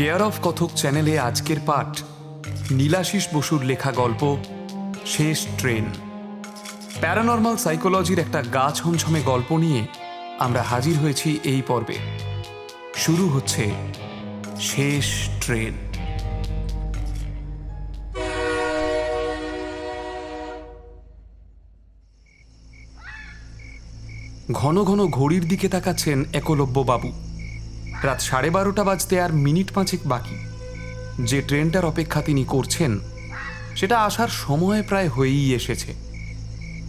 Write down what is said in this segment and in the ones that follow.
Care of কথক চ্যানেলে আজকের পাঠ, নীলাশিস বসুর লেখা গল্প, শেষ ট্রেন। প্যারানর্মাল সাইকোলজির একটা গা ছমছমে গল্প নিয়ে আমরা হাজির হয়েছি এই পর্বে। শুরু হচ্ছে শেষ ট্রেন। ঘন ঘন ঘড়ির দিকে তাকাচ্ছেন একলব্য বাবু। রাত সাড়ে বারোটা বাজতে আর মিনিট পাঁচেক বাকি। যে ট্রেনটার অপেক্ষা তিনি করছেন, সেটা আসার সময় প্রায় হয়েই এসেছে।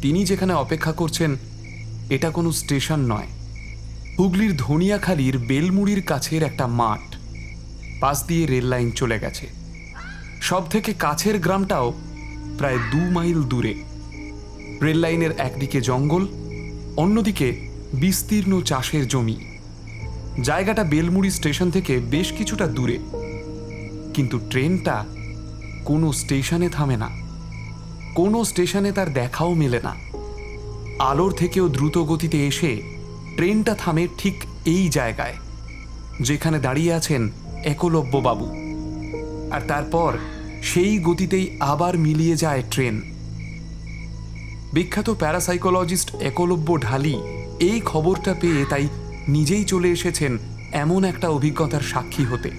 তিনি যেখানে অপেক্ষা করছেন, এটা কোনো স্টেশন নয়। হুগলির ধনিয়াখালির বেলমুড়ির কাছের একটা মাঠ। পাশ দিয়ে রেল লাইন চলে গেছে। সব থেকে কাছের গ্রামটাও প্রায় দু মাইল দূরে। রেল লাইনের একদিকে জঙ্গল, অন্যদিকে বিস্তীর্ণ চাষের জমি। জায়গাটা বেলমুড়ি স্টেশন থেকে বেশ কিছুটা দূরে। কিন্তু ট্রেনটা কোনো স্টেশনে থামে না। কোনো স্টেশনে তার দেখাও মেলে না। আলোর থেকেও দ্রুত গতিতে এসে ট্রেনটা থামে ঠিক এই জায়গায়, যেখানে দাঁড়িয়ে আছেন একলব্য বাবু। আর তারপর সেই গতিতেই আবার মিলিয়ে যায় ট্রেন। বিখ্যাত প্যারাসাইকোলজিস্ট একলব্য ঢালি এই খবরটা পেয়ে তাই নিজেই চলে এসেছেন এমন একটা অভিজ্ঞতার সাক্ষী হতে।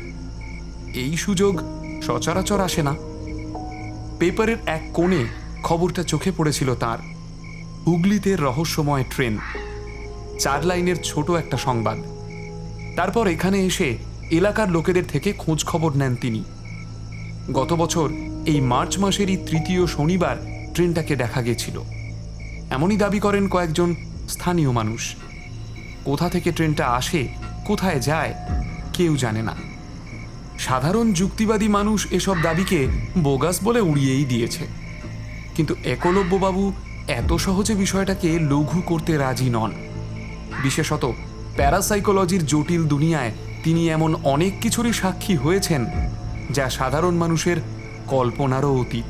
এই সুযোগ সচরাচর আসে না। পেপারের এক কোণে খবরটা চোখে পড়েছিল তার। হুগলিতে রহস্যময় ট্রেন, চার লাইনের ছোট একটা সংবাদ। তারপর এখানে এসে এলাকার লোকেদের থেকে খোঁজ খবর নেন তিনি। গত বছর এই মার্চ মাসেরই তৃতীয় শনিবার ট্রেনটাকে দেখা গেছিল। এমনই দাবি করেন কয়েকজন স্থানীয় মানুষ। কোথা থেকে ট্রেনটা আসে, কোথায় যায়, কেউ জানে না। সাধারণ যুক্তিবাদী মানুষ এসব দাবিকে বোগাস বলে উড়িয়েই দিয়েছে। কিন্তু একলব্যবাবু এত সহজে বিষয়টাকে লঘু করতে রাজি নন। বিশেষত প্যারাসাইকোলজির জটিল দুনিয়ায় তিনি এমন অনেক কিছুরই সাক্ষী হয়েছেন, যা সাধারণ মানুষের কল্পনারও অতীত।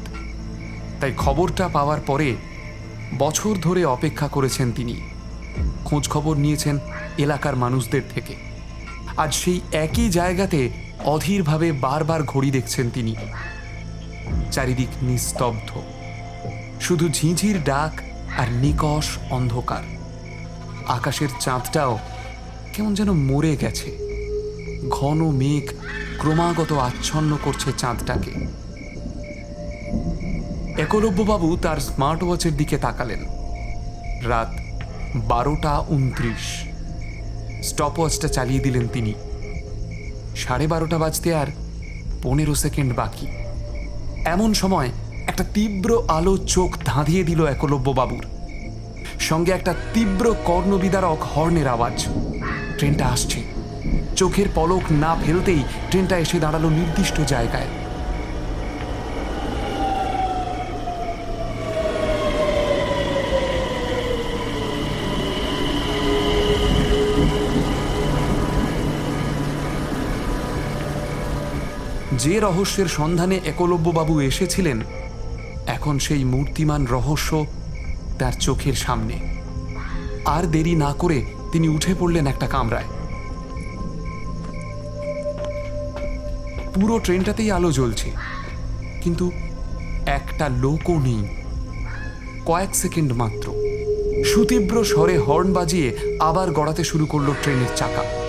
তাই খবরটা পাওয়ার পরে বছর ধরে অপেক্ষা করেছেন তিনি। খোঁজ খবর নিয়েছেন এলাকার মানুষদের থেকে। আজ সেই একই জায়গাতে অধীরভাবে বারবার ঘড়ি দেখছেন তিনি। চারিদিক নিস্তব্ধ। শুধু ঝিঁঝির ডাক আর নিকষ অন্ধকার। আকাশের চাঁদটাও কেমন যেন মরে গেছে। ঘন মেঘ ক্রমাগত আচ্ছন্ন করছে চাঁদটাকে। একলব্যবাবু তার স্মার্ট ওয়াচের দিকে তাকালেন। রাত বারোটা উনত্রিশ। স্টপ ওয়াচটা চালিয়ে দিলেন তিনি। সাড়ে বারোটা বাজতে আর পনেরো সেকেন্ড বাকি। এমন সময় একটা তীব্র আলো চোখ ধাঁধিয়ে দিল একলব্য বাবুর সঙ্গে একটা তীব্র কর্ণবিদারক হর্নের আওয়াজ। ট্রেনটা আসছে। চোখের পলক না ফেলতেই ট্রেনটা এসে দাঁড়াল নির্দিষ্ট জায়গায়। যে রহস্যের সন্ধানে একলব্যবাবু এসেছিলেন, এখন সেই মূর্তিমান রহস্য তার চোখের সামনে। আর দেরি না করে তিনি উঠে পড়লেন একটা কামরায়। পুরো ট্রেনটাতেই আলো জ্বলছে, কিন্তু একটা লোকও নেই। কয়েক সেকেন্ড মাত্র। সুতীব্র স্বরে হর্ন বাজিয়ে আবার গড়াতে শুরু করল ট্রেনের চাকা।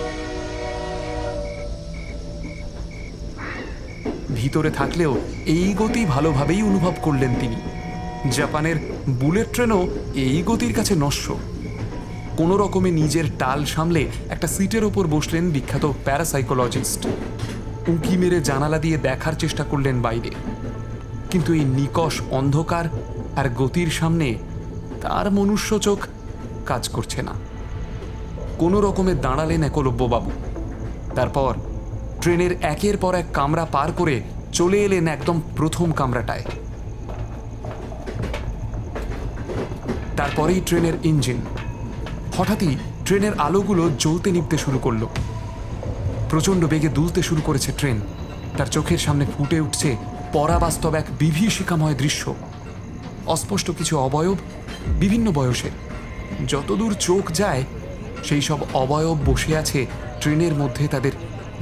ভিতরে থাকলেও এই গতি ভালোভাবেই অনুভব করলেন তিনি। জাপানের বুলেট ট্রেনও এই গতির কাছে নস্য কোনো রকমে নিজের টাল সামলে একটা সিটের ওপর বসলেন বিখ্যাত প্যারাসাইকোলজিস্ট। উঁকি মেরে জানালা দিয়ে দেখার চেষ্টা করলেন বাইরে। কিন্তু এই নিকষ অন্ধকার আর গতির সামনে তার মনুষ্য চোখ কাজ করছে না। কোনো রকমে দাঁড়ালেন একলব্যবাবু। তারপর ট্রেনের একের পর এক কামরা পার করে চলে এলেন একদম প্রথম কামরাটায়। তারপরেই ট্রেনের ইঞ্জিন। হঠাৎই ট্রেনের আলোগুলো জ্বলতে নিভতে শুরু করল। প্রচণ্ড বেগে দুলতে শুরু করেছে ট্রেন। তার চোখের সামনে ফুটে উঠছে পরাবাস্তব এক বিভীষিকাময় দৃশ্য। অস্পষ্ট কিছু অবয়ব বিভিন্ন বয়সের যতদূর চোখ যায়, সেই সব অবয়ব বসে আছে ট্রেনের মধ্যে তাদের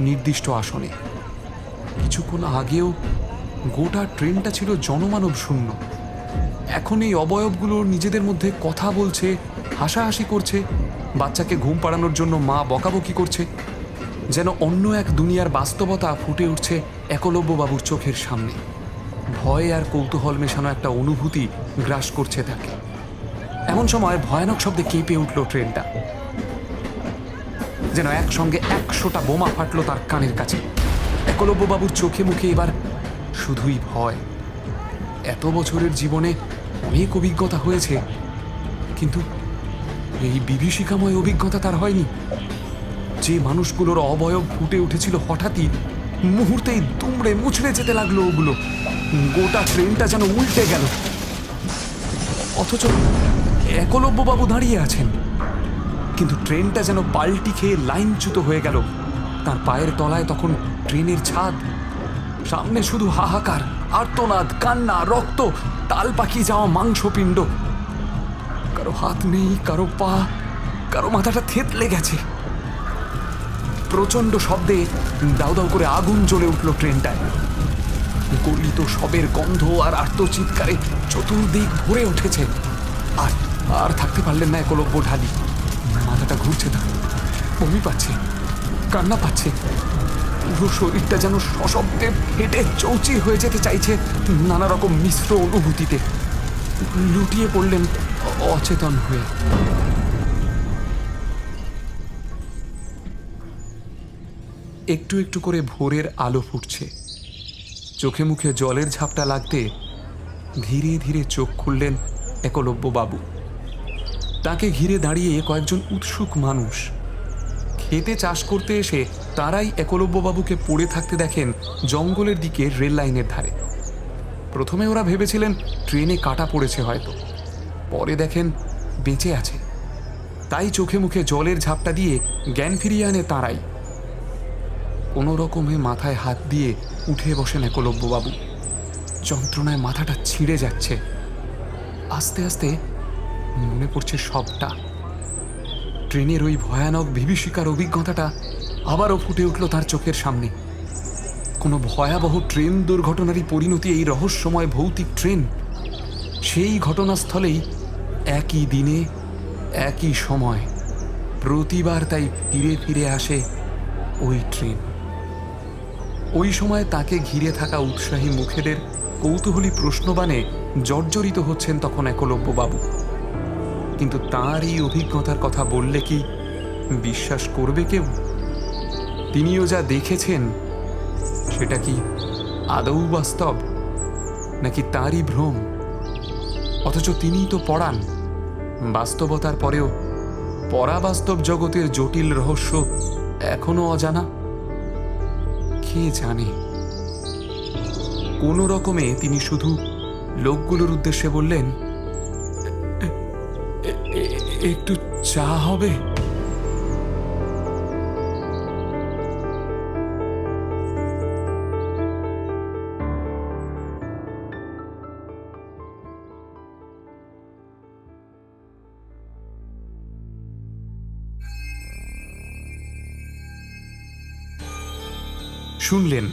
নির্দিষ্ট আসনে। কিছুক্ষণ আগেও গোটা ট্রেনটা ছিল জনমানব শূন্য। এখন এই অবয়বগুলো নিজেদের মধ্যে কথা বলছে, হাসাহাসি করছে, বাচ্চাকে ঘুম পাড়ানোর জন্য মা বকাবকি করছে, যেন অন্য এক দুনিয়ার বাস্তবতা ফুটে উঠছে একলব্যবাবুর চোখের সামনে। ভয় আর কৌতূহল মেশানো একটা অনুভূতি গ্রাস করছে তাকে। এমন সময় ভয়ানক শব্দে কেঁপে উঠল ট্রেনটা। যেন একসঙ্গে একশোটা বোমা ফাটলো তার কানের কাছে। একলব্যবাবুর চোখে মুখে এবার শুধুই ভয়। এত বছরের জীবনে অনেক অভিজ্ঞতা হয়েছে, কিন্তু এই বিভীষিকাময় অভিজ্ঞতা তার হয়নি। যে মানুষগুলোর অবয়ব ফুটে উঠেছিল হঠাৎই, মুহূর্তেই দুমড়ে মুছড়ে যেতে লাগল ওগুলো। গোটা ট্রেনটা যেন উল্টে গেল। অথচ একলব্যবাবু দাঁড়িয়ে আছেন। কিন্তু ট্রেনটা যেন পাল্টি খেয়ে লাইনচ্যুত হয়ে গেল। তার পায়ের তলায় তখন ট্রেনের ছাদ। সামনে শুধু হাহাকার, আর্তনাদ, কান্না, রক্ত, তাল পাকিয়ে যাওয়া মাংসপিণ্ড। কারও হাত নেই, কারও পা, কারও মাথাটা থেতলে গেছে। প্রচণ্ড শব্দে দাউ দাউ করে আগুন জ্বলে উঠল ট্রেনটায়। গলিত সবের গন্ধ আর আর্তচিৎকারে চতুর্দিক ভরে উঠেছে। আর আর থাকতে পারলেন না একলব্য ঢালি। মাথাটা ঘুরছে তার। বমি পাচ্ছে, কান্না পাচ্ছে। পুরো শরীরটা যেন সশব্দে ফেটে চৌচির হয়ে যেতে চাইছে নানা রকম মিশ্র অনুভূতিতে। লুটিয়ে পড়লেন অচেতন হয়ে। একটু একটু করে ভোরের আলো ফুটছে। চোখে মুখে জলের ঝাপটা লাগতে ধীরে ধীরে চোখ খুললেন একলব্য বাবু। তাকে ঘিরে দাঁড়িয়ে কয়েকজন উৎসুক মানুষ। খেতে চাষ করতে এসে তারাই একলব্যবাবুকে পড়ে থাকতে দেখেন জঙ্গলের দিকে রেল লাইনের ধারে। প্রথমে ওরা ভেবেছিলেন ট্রেনে কাটা পড়েছে হয়তো। পরে দেখেন বেঁচে আছে। তাই চোখে মুখে জলের ঝাপটা দিয়ে জ্ঞান ফিরিয়ে আনে তারাই। কোনো রকমে মাথায় হাত দিয়ে উঠে বসেন একলব্যবাবু। যন্ত্রণায় মাথাটা ছিঁড়ে যাচ্ছে। আস্তে আস্তে মনে পড়ছে সবটা। ট্রেনের ওই ভয়ানক বিভীষিকার অভিজ্ঞতাটা আবারও ফুটে উঠল তার চোখের সামনে। কোনো ভয়াবহ ট্রেন দুর্ঘটনারই পরিণতি এই রহস্যময় ভৌতিক ট্রেন সেই ঘটনাস্থলেই একই দিনে, একই সময়, প্রতিবার তাই ফিরে ফিরে আসে ওই ট্রেন। ওই সময় তাকে ঘিরে থাকা উৎসাহী মুখেদের কৌতূহলী প্রশ্নবাণে জর্জরিত হচ্ছেন তখন একলব্য বাবু কিন্তু তার এই অভিজ্ঞতার কথা বললে কি বিশ্বাস করবে কেউ? তিনিও যা দেখেছেন, সেটা কি আদৌ বাস্তব, নাকি তারই ভ্রম? অথচ তিনিই তো পড়ান। বাস্তবতার পরেও পরাবাস্তব জগতের জটিল রহস্য এখনও অজানা। কে জানে? কোনো রকমে তিনি শুধু লোকগুলোর উদ্দেশ্যে বললেন "এ- এ- এ- একটু চা হবে? শুনলেন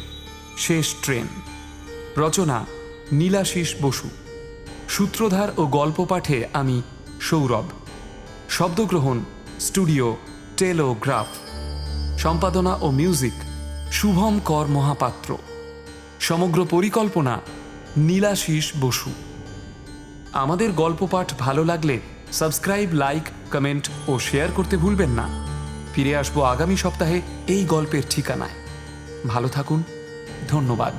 শেষ ট্রেন। রচনা নীলাশিস বসু। সূত্রধার ও গল্প পাঠে আমি সৌরভ। শব্দগ্রহণ, স্টুডিও, টেলোগ্রাফ, সম্পাদনা ও মিউজিক, শুভম কর মহাপাত্র। সমগ্র পরিকল্পনা নীলাশিস বসু। আমাদের গল্প পাঠ ভালো লাগলে সাবস্ক্রাইব, লাইক, কমেন্ট ও শেয়ার করতে ভুলবেন না। ফিরে আসব আগামী সপ্তাহে এই গল্পের ঠিকানায়। ভালো থাকুন, ধন্যবাদ।